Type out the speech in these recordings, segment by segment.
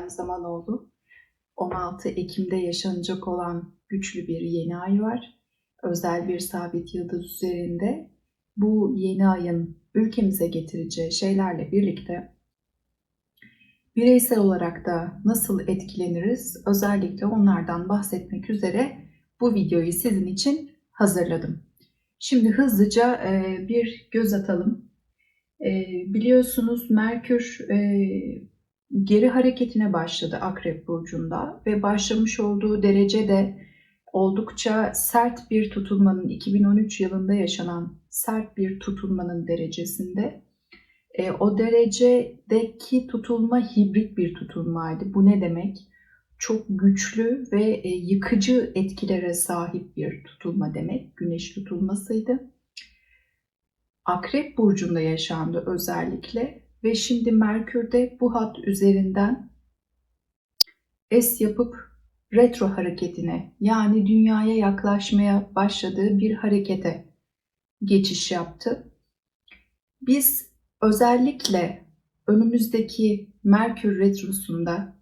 astrolog Didem Zamanoğlu. 16 Ekim'de yaşanacak olan güçlü bir yeni ay var. Özel bir sabit yıldız üzerinde. Bu yeni ayın ülkemize getireceği şeylerle birlikte bireysel olarak da nasıl etkileniriz özellikle onlardan bahsetmek üzere bu videoyu sizin için hazırladım. Şimdi hızlıca e, bir göz atalım. E, biliyorsunuz Merkür e, geri hareketine başladı Akrep Burcu'nda ve başlamış olduğu derece de oldukça sert bir tutulmanın 2013 yılında yaşanan sert bir tutulmanın derecesinde. E, o derecedeki tutulma hibrit bir tutulmaydı. Bu ne demek? Çok güçlü ve e, yıkıcı etkilere sahip bir tutulma demek. Güneş tutulmasıydı. Akrep burcunda yaşandı özellikle ve şimdi Merkür de bu hat üzerinden es yapıp retro hareketine yani dünyaya yaklaşmaya başladığı bir harekete geçiş yaptı. Biz özellikle önümüzdeki Merkür retrosunda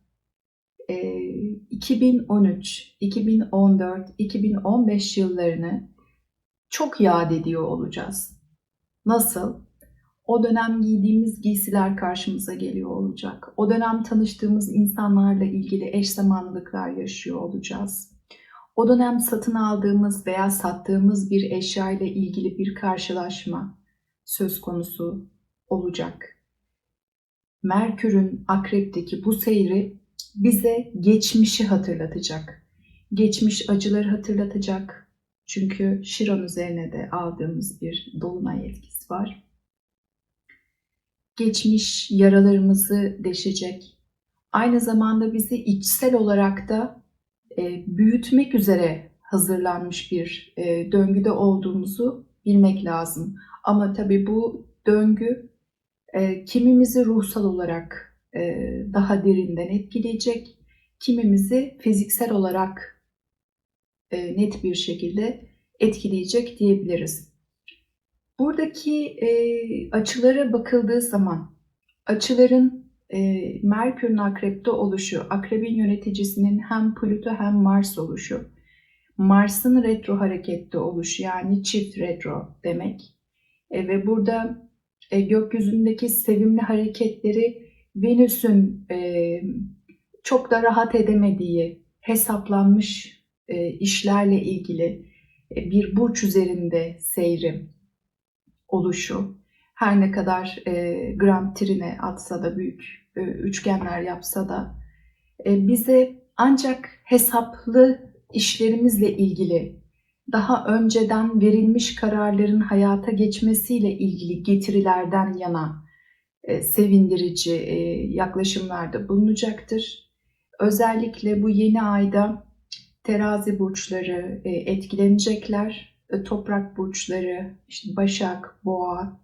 2013, 2014, 2015 yıllarını çok yad ediyor olacağız. Nasıl? O dönem giydiğimiz giysiler karşımıza geliyor olacak. O dönem tanıştığımız insanlarla ilgili eş zamanlılıklar yaşıyor olacağız. O dönem satın aldığımız veya sattığımız bir eşya ile ilgili bir karşılaşma söz konusu olacak. Merkür'ün akrepteki bu seyri bize geçmişi hatırlatacak. Geçmiş acıları hatırlatacak. Çünkü Şiron üzerine de aldığımız bir dolunay etkisi var. Geçmiş yaralarımızı deşecek. Aynı zamanda bizi içsel olarak da e, büyütmek üzere hazırlanmış bir e, döngüde olduğumuzu bilmek lazım. Ama tabii bu döngü e, kimimizi ruhsal olarak e, daha derinden etkileyecek, kimimizi fiziksel olarak e, net bir şekilde etkileyecek diyebiliriz. Buradaki e, açılara bakıldığı zaman açıların e, Merkür'ün akrepte oluşu, akrebin yöneticisinin hem Plüto hem Mars oluşu, Mars'ın retro harekette oluşu yani çift retro demek. E, ve burada e, gökyüzündeki sevimli hareketleri Venüs'ün e, çok da rahat edemediği hesaplanmış e, işlerle ilgili e, bir burç üzerinde seyri oluşu. Her ne kadar e, Grand Trine atsa da büyük e, üçgenler yapsa da e, bize ancak hesaplı işlerimizle ilgili daha önceden verilmiş kararların hayata geçmesiyle ilgili getirilerden yana e, sevindirici e, yaklaşımlarda bulunacaktır. Özellikle bu yeni ayda terazi burçları e, etkilenecekler. E, toprak burçları, işte Başak, Boğa,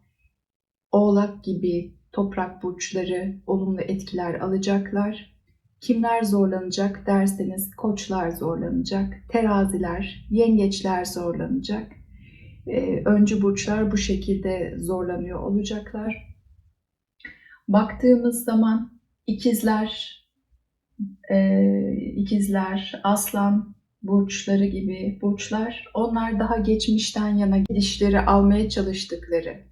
Oğlak gibi toprak burçları olumlu etkiler alacaklar. Kimler zorlanacak derseniz koçlar zorlanacak, teraziler, yengeçler zorlanacak. Ee, öncü burçlar bu şekilde zorlanıyor olacaklar. Baktığımız zaman ikizler, e, ikizler, aslan burçları gibi burçlar onlar daha geçmişten yana gidişleri almaya çalıştıkları,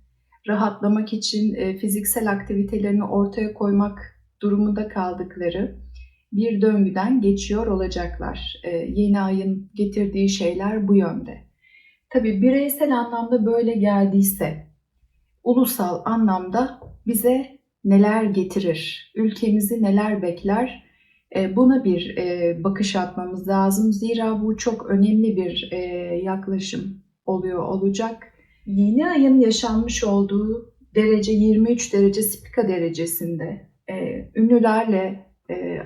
rahatlamak için e, fiziksel aktivitelerini ortaya koymak durumunda kaldıkları bir döngüden geçiyor olacaklar. E, yeni ayın getirdiği şeyler bu yönde. Tabi bireysel anlamda böyle geldiyse, ulusal anlamda bize neler getirir, ülkemizi neler bekler, buna bir e, bakış atmamız lazım. Zira bu çok önemli bir e, yaklaşım oluyor olacak. Yeni ayın yaşanmış olduğu derece 23 derece spika derecesinde ünlülerle,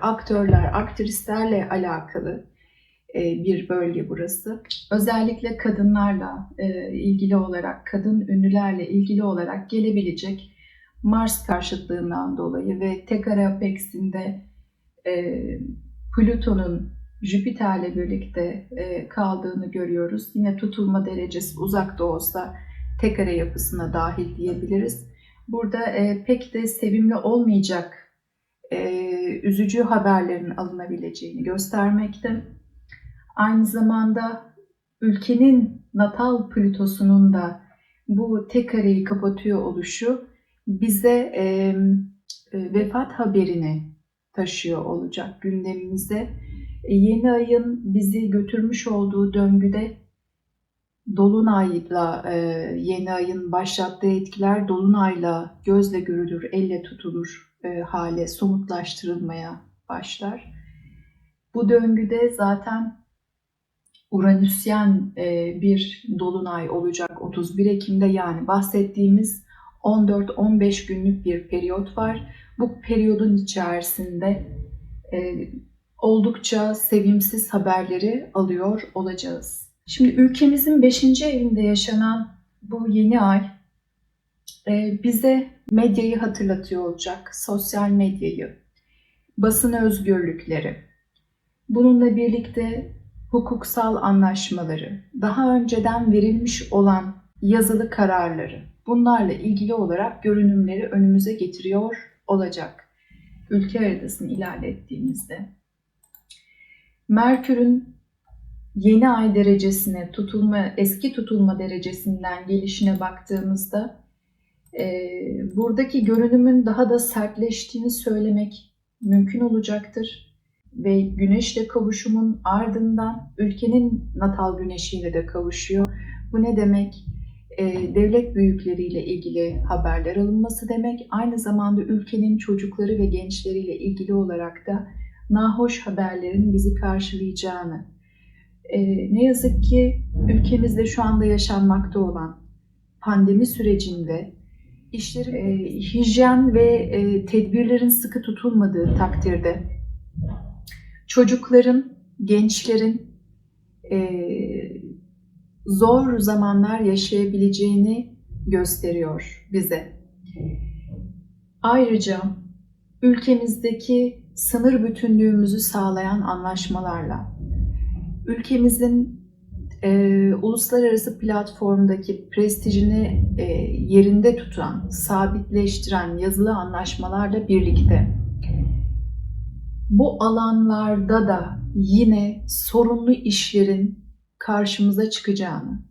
aktörler, aktrislerle alakalı bir bölge burası. Özellikle kadınlarla ilgili olarak, kadın ünlülerle ilgili olarak gelebilecek Mars karşıtlığından dolayı ve Tekara Apex'inde e, Plüton'un Jüpiter'le birlikte e, kaldığını görüyoruz. Yine tutulma derecesi uzak da olsa tek kare yapısına dahil diyebiliriz. Burada e, pek de sevimli olmayacak e, üzücü haberlerin alınabileceğini göstermekte. Aynı zamanda ülkenin natal Plütosunun da bu tek kareyi kapatıyor oluşu bize e, e, vefat haberini taşıyor olacak gündemimize. E, yeni ayın bizi götürmüş olduğu döngüde Dolunay'la e, yeni ayın başlattığı etkiler Dolunay'la gözle görülür, elle tutulur e, hale somutlaştırılmaya başlar. Bu döngüde zaten Uranüsyen bir dolunay olacak 31 Ekim'de yani bahsettiğimiz 14-15 günlük bir periyot var. Bu periyodun içerisinde e, oldukça sevimsiz haberleri alıyor olacağız. Şimdi ülkemizin 5. evinde yaşanan bu yeni ay e, bize medyayı hatırlatıyor olacak, sosyal medyayı, basın özgürlükleri. Bununla birlikte hukuksal anlaşmaları, daha önceden verilmiş olan yazılı kararları, bunlarla ilgili olarak görünümleri önümüze getiriyor olacak. Ülke haritasını ilerlettiğimizde. Merkür'ün yeni ay derecesine, tutulma, eski tutulma derecesinden gelişine baktığımızda e, buradaki görünümün daha da sertleştiğini söylemek mümkün olacaktır. Ve güneşle kavuşumun ardından ülkenin natal güneşiyle de kavuşuyor. Bu ne demek? E, devlet büyükleriyle ilgili haberler alınması demek. Aynı zamanda ülkenin çocukları ve gençleriyle ilgili olarak da nahoş haberlerin bizi karşılayacağını, e, ne yazık ki ülkemizde şu anda yaşanmakta olan pandemi sürecinde işleri e, hijyen ve tedbirlerin sıkı tutulmadığı takdirde çocukların, gençlerin zor zamanlar yaşayabileceğini gösteriyor bize. Ayrıca ülkemizdeki sınır bütünlüğümüzü sağlayan anlaşmalarla, ülkemizin e, uluslararası platformdaki prestijini e, yerinde tutan, sabitleştiren yazılı anlaşmalarla birlikte bu alanlarda da yine sorunlu işlerin karşımıza çıkacağını,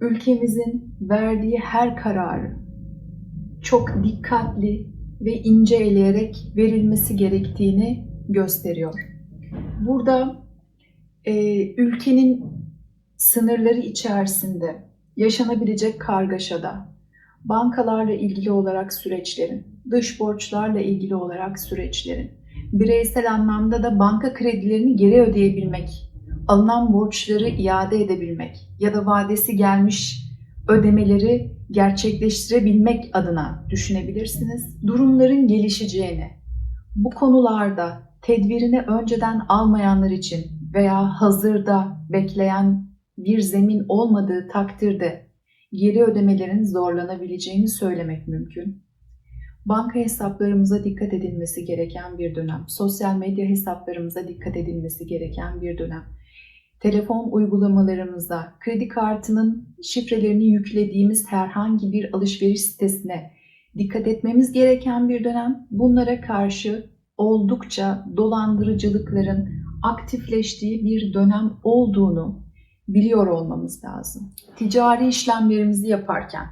ülkemizin verdiği her kararı çok dikkatli ve ince eleyerek verilmesi gerektiğini gösteriyor. Burada e, ülkenin sınırları içerisinde yaşanabilecek kargaşada, bankalarla ilgili olarak süreçlerin, dış borçlarla ilgili olarak süreçlerin, bireysel anlamda da banka kredilerini geri ödeyebilmek, alınan borçları iade edebilmek ya da vadesi gelmiş ödemeleri gerçekleştirebilmek adına düşünebilirsiniz. Durumların gelişeceğini, bu konularda tedbirini önceden almayanlar için veya hazırda bekleyen bir zemin olmadığı takdirde geri ödemelerin zorlanabileceğini söylemek mümkün. Banka hesaplarımıza dikkat edilmesi gereken bir dönem. Sosyal medya hesaplarımıza dikkat edilmesi gereken bir dönem. Telefon uygulamalarımıza, kredi kartının şifrelerini yüklediğimiz herhangi bir alışveriş sitesine dikkat etmemiz gereken bir dönem. Bunlara karşı oldukça dolandırıcılıkların aktifleştiği bir dönem olduğunu biliyor olmamız lazım. Ticari işlemlerimizi yaparken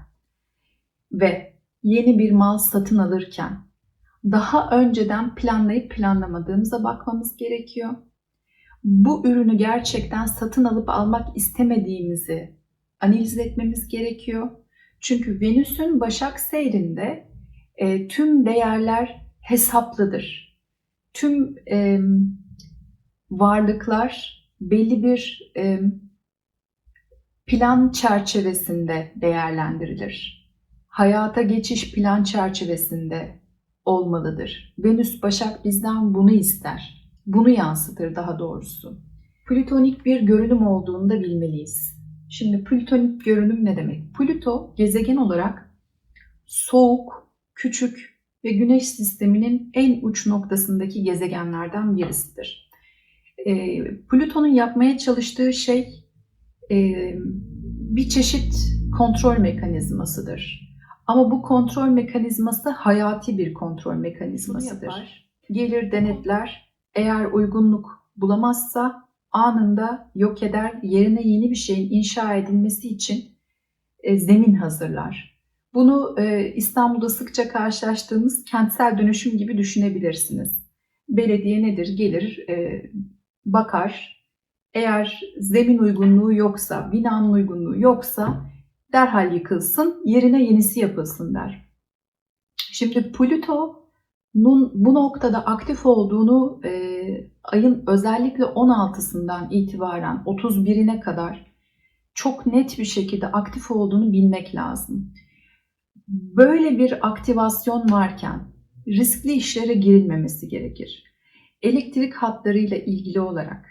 ve yeni bir mal satın alırken daha önceden planlayıp planlamadığımıza bakmamız gerekiyor. Bu ürünü gerçekten satın alıp almak istemediğimizi analiz etmemiz gerekiyor. Çünkü Venüs'ün Başak seyrinde e, tüm değerler hesaplıdır. Tüm e, varlıklar belli bir e, plan çerçevesinde değerlendirilir. Hayata geçiş plan çerçevesinde olmalıdır. Venüs Başak bizden bunu ister. Bunu yansıtır daha doğrusu. Plütonik bir görünüm olduğunu da bilmeliyiz. Şimdi plütonik görünüm ne demek? Plüto gezegen olarak soğuk, küçük ve güneş sisteminin en uç noktasındaki gezegenlerden birisidir. E, Plüton'un yapmaya çalıştığı şey e, bir çeşit kontrol mekanizmasıdır. Ama bu kontrol mekanizması hayati bir kontrol mekanizmasıdır. gelir denetler. Eğer uygunluk bulamazsa anında yok eder. Yerine yeni bir şeyin inşa edilmesi için e, zemin hazırlar. Bunu e, İstanbul'da sıkça karşılaştığımız kentsel dönüşüm gibi düşünebilirsiniz. Belediye nedir? Gelir, e, bakar. Eğer zemin uygunluğu yoksa, binanın uygunluğu yoksa derhal yıkılsın, yerine yenisi yapılsın der. Şimdi Plüton'un bu noktada aktif olduğunu e, ayın özellikle 16'sından itibaren 31'ine kadar çok net bir şekilde aktif olduğunu bilmek lazım. Böyle bir aktivasyon varken riskli işlere girilmemesi gerekir. Elektrik hatlarıyla ilgili olarak,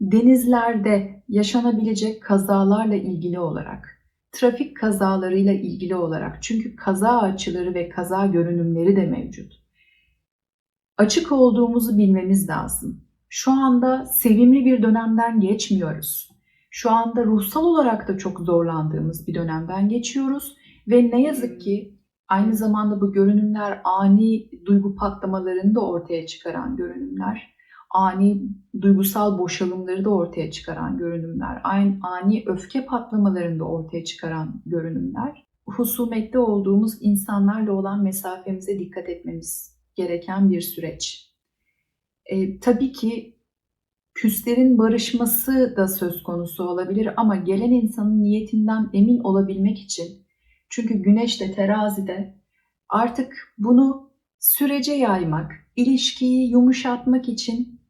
denizlerde yaşanabilecek kazalarla ilgili olarak, trafik kazalarıyla ilgili olarak çünkü kaza açıları ve kaza görünümleri de mevcut. Açık olduğumuzu bilmemiz lazım. Şu anda sevimli bir dönemden geçmiyoruz. Şu anda ruhsal olarak da çok zorlandığımız bir dönemden geçiyoruz ve ne yazık ki aynı zamanda bu görünümler ani duygu patlamalarını da ortaya çıkaran görünümler, ani duygusal boşalımları da ortaya çıkaran görünümler, ani, ani öfke patlamalarını da ortaya çıkaran görünümler. Husumette olduğumuz insanlarla olan mesafemize dikkat etmemiz gereken bir süreç. E, tabii ki küslerin barışması da söz konusu olabilir ama gelen insanın niyetinden emin olabilmek için çünkü güneş de terazide artık bunu sürece yaymak, ilişkiyi yumuşatmak için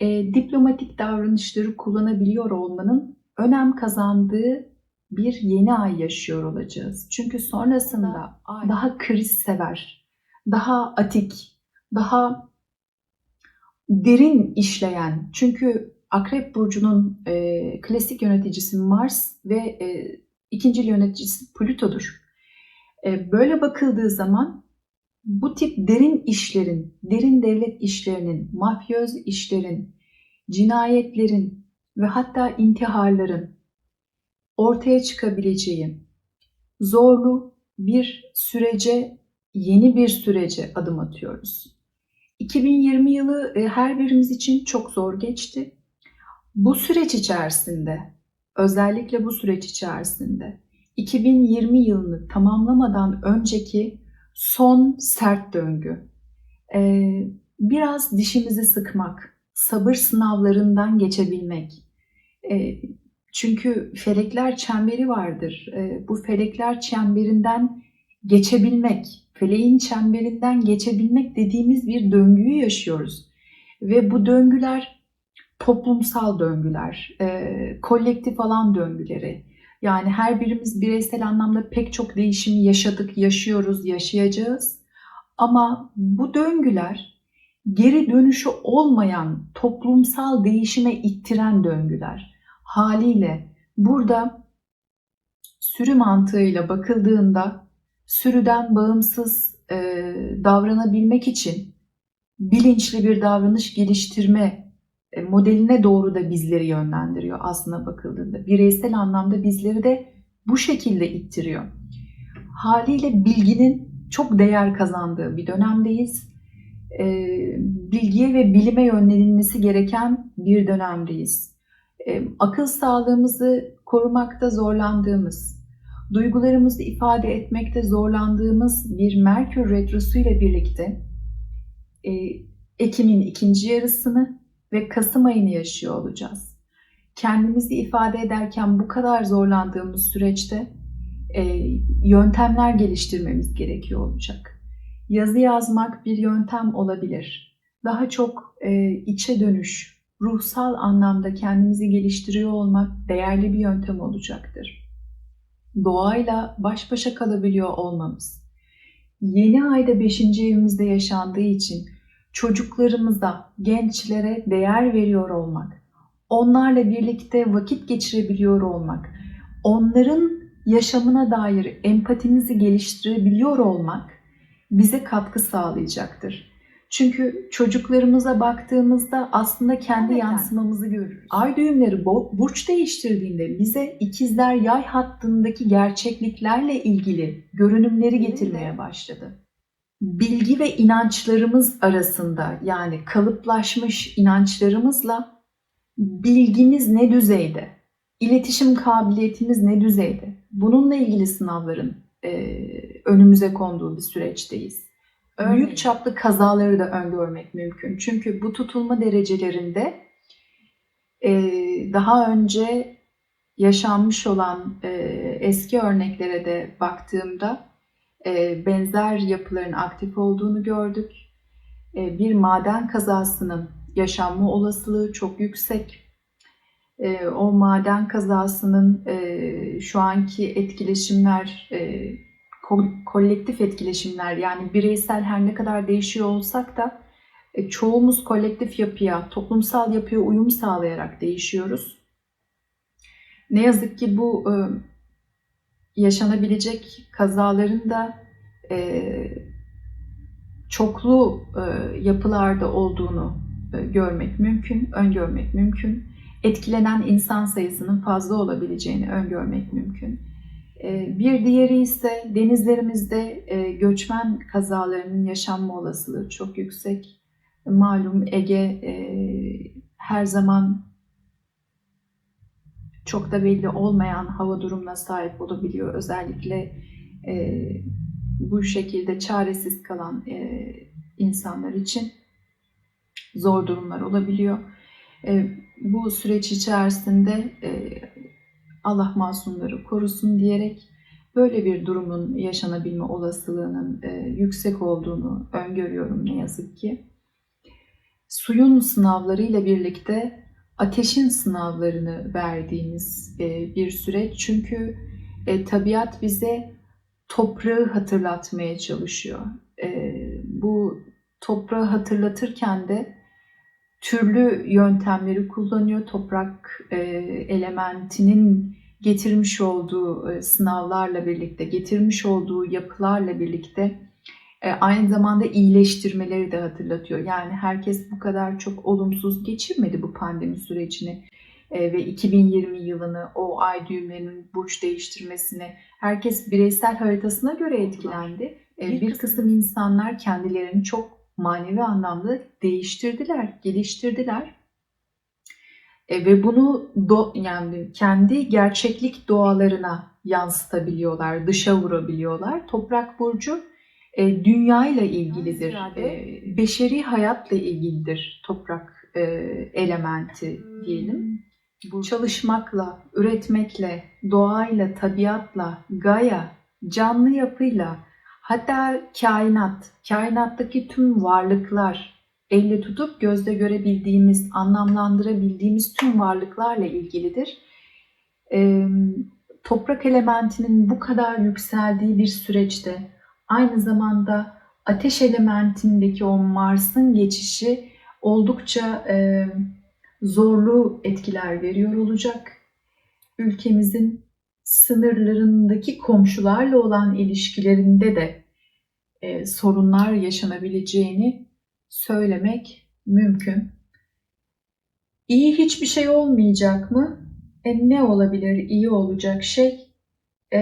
e, diplomatik davranışları kullanabiliyor olmanın önem kazandığı bir yeni ay yaşıyor olacağız. Çünkü sonrasında daha kriz sever, daha atik, daha derin işleyen çünkü Akrep Burcu'nun e, klasik yöneticisi Mars ve e, ikinci yöneticisi Plüto'dur. E, böyle bakıldığı zaman bu tip derin işlerin, derin devlet işlerinin, mafyöz işlerin, cinayetlerin ve hatta intiharların ortaya çıkabileceği zorlu bir sürece, yeni bir sürece adım atıyoruz. 2020 yılı e, her birimiz için çok zor geçti. Bu süreç içerisinde, özellikle bu süreç içerisinde 2020 yılını tamamlamadan önceki son sert döngü. E, biraz dişimizi sıkmak, sabır sınavlarından geçebilmek. E, çünkü felekler çemberi vardır. Bu felekler çemberinden geçebilmek, feleğin çemberinden geçebilmek dediğimiz bir döngüyü yaşıyoruz. Ve bu döngüler toplumsal döngüler, e, kolektif alan döngüleri. Yani her birimiz bireysel anlamda pek çok değişimi yaşadık, yaşıyoruz, yaşayacağız. Ama bu döngüler geri dönüşü olmayan toplumsal değişime ittiren döngüler. Haliyle burada sürü mantığıyla bakıldığında sürüden bağımsız e, davranabilmek için bilinçli bir davranış geliştirme e, modeline doğru da bizleri yönlendiriyor aslına bakıldığında. Bireysel anlamda bizleri de bu şekilde ittiriyor. Haliyle bilginin çok değer kazandığı bir dönemdeyiz. E, bilgiye ve bilime yönlenilmesi gereken bir dönemdeyiz. E, akıl sağlığımızı korumakta zorlandığımız, duygularımızı ifade etmekte zorlandığımız bir Merkür Retrosu ile birlikte e, Ekim'in ikinci yarısını ve Kasım ayını yaşıyor olacağız. Kendimizi ifade ederken bu kadar zorlandığımız süreçte e, yöntemler geliştirmemiz gerekiyor olacak. Yazı yazmak bir yöntem olabilir. Daha çok e, içe dönüş, ruhsal anlamda kendimizi geliştiriyor olmak değerli bir yöntem olacaktır doğayla baş başa kalabiliyor olmamız. Yeni ayda 5. evimizde yaşandığı için çocuklarımıza, gençlere değer veriyor olmak, onlarla birlikte vakit geçirebiliyor olmak, onların yaşamına dair empatimizi geliştirebiliyor olmak bize katkı sağlayacaktır. Çünkü çocuklarımıza baktığımızda aslında kendi evet, yansımamızı görürüz. Ay düğümleri burç değiştirdiğinde bize ikizler yay hattındaki gerçekliklerle ilgili görünümleri getirmeye başladı. bilgi ve inançlarımız arasında yani kalıplaşmış inançlarımızla bilgimiz ne düzeyde, iletişim kabiliyetimiz ne düzeyde? Bununla ilgili sınavların e, önümüze konduğu bir süreçteyiz. Örneğin? Büyük çaplı kazaları da öngörmek mümkün. Çünkü bu tutulma derecelerinde e, daha önce yaşanmış olan e, eski örneklere de baktığımda e, benzer yapıların aktif olduğunu gördük. E, bir maden kazasının yaşanma olasılığı çok yüksek. E, o maden kazasının e, şu anki etkileşimler, e, ko- kolektif etkileşimler yani bireysel her ne kadar değişiyor olsak da e, çoğumuz kolektif yapıya, toplumsal yapıya uyum sağlayarak değişiyoruz. Ne yazık ki bu e, yaşanabilecek kazaların da e, çoklu e, yapılarda olduğunu e, görmek mümkün, öngörmek mümkün. Etkilenen insan sayısının fazla olabileceğini öngörmek mümkün. E, bir diğeri ise denizlerimizde e, göçmen kazalarının yaşanma olasılığı çok yüksek. Malum Ege e, her zaman çok da belli olmayan hava durumuna sahip olabiliyor. Özellikle e, bu şekilde çaresiz kalan insanlar için zor durumlar olabiliyor. Bu süreç içerisinde Allah masumları korusun diyerek böyle bir durumun yaşanabilme olasılığının e, yüksek olduğunu öngörüyorum ne yazık ki. Suyun sınavlarıyla birlikte ateşin sınavlarını verdiğimiz e, bir süreç. Çünkü e, tabiat bize toprağı hatırlatmaya çalışıyor. Bu toprağı hatırlatırken de türlü yöntemleri kullanıyor. Toprak e, elementinin getirmiş olduğu e, sınavlarla birlikte, getirmiş olduğu yapılarla birlikte e, aynı zamanda iyileştirmeleri de hatırlatıyor. Yani herkes bu kadar çok olumsuz geçirmedi bu pandemi sürecini E, ve 2020 yılını o ay düğümlerinin burç değiştirmesini herkes bireysel haritasına göre etkilendi. E, Bir kısım insanlar kendilerini çok manevi anlamda değiştirdiler, geliştirdiler. E, ve bunu do, yani kendi gerçeklik doğalarına yansıtabiliyorlar, dışa vurabiliyorlar. Toprak burcu e, dünya ile ilgilidir. E, beşeri hayatla ilgilidir toprak e, elementi diyelim. Bu çalışmakla, üretmekle, doğayla, tabiatla, gaya, canlı yapıyla, hatta kainat, kainattaki tüm varlıklar, elle tutup gözle görebildiğimiz, anlamlandırabildiğimiz tüm varlıklarla ilgilidir. Ee, toprak elementinin bu kadar yükseldiği bir süreçte aynı zamanda ateş elementindeki o Mars'ın geçişi oldukça e, zorlu etkiler veriyor olacak. Ülkemizin sınırlarındaki komşularla olan ilişkilerinde de e, sorunlar yaşanabileceğini söylemek mümkün. İyi hiçbir şey olmayacak mı? E, ne olabilir iyi olacak şey? E,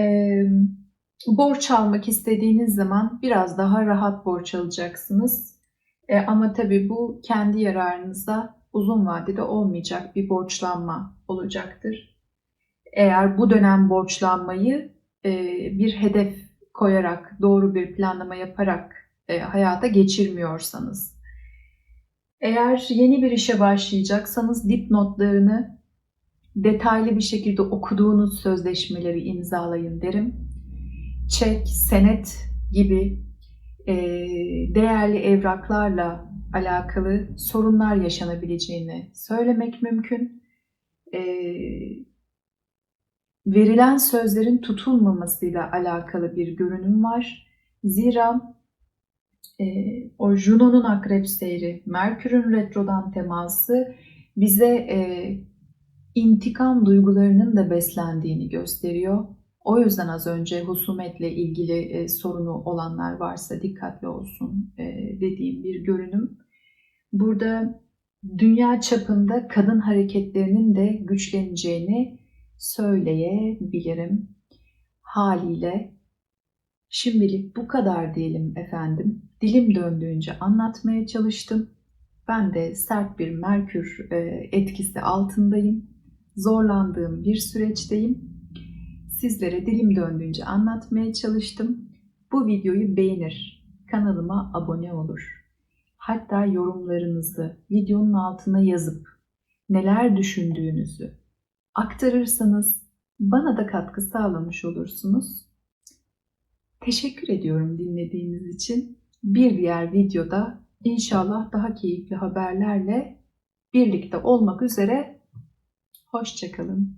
borç almak istediğiniz zaman biraz daha rahat borç alacaksınız. E, ama tabii bu kendi yararınıza uzun vadede olmayacak bir borçlanma olacaktır. Eğer bu dönem borçlanmayı e, bir hedef koyarak, doğru bir planlama yaparak e, hayata geçirmiyorsanız. Eğer yeni bir işe başlayacaksanız dipnotlarını detaylı bir şekilde okuduğunuz sözleşmeleri imzalayın derim. Çek, senet gibi e, değerli evraklarla alakalı sorunlar yaşanabileceğini söylemek mümkün. E, verilen sözlerin tutulmamasıyla alakalı bir görünüm var. Zira e, o Juno'nun akrep seyri, Merkür'ün retrodan teması bize e, intikam duygularının da beslendiğini gösteriyor. O yüzden az önce husumetle ilgili e, sorunu olanlar varsa dikkatli olsun e, dediğim bir görünüm. Burada dünya çapında kadın hareketlerinin de güçleneceğini söyleyebilirim. Haliyle şimdilik bu kadar diyelim efendim. dilim döndüğünce anlatmaya çalıştım. Ben de sert bir merkür e, etkisi altındayım. Zorlandığım bir süreçteyim. Sizlere dilim döndüğünce anlatmaya çalıştım. Bu videoyu beğenir, kanalıma abone olur. Hatta yorumlarınızı videonun altına yazıp neler düşündüğünüzü aktarırsanız bana da katkı sağlamış olursunuz. Teşekkür ediyorum dinlediğiniz için. Bir diğer videoda inşallah daha keyifli haberlerle birlikte olmak üzere. Hoşçakalın.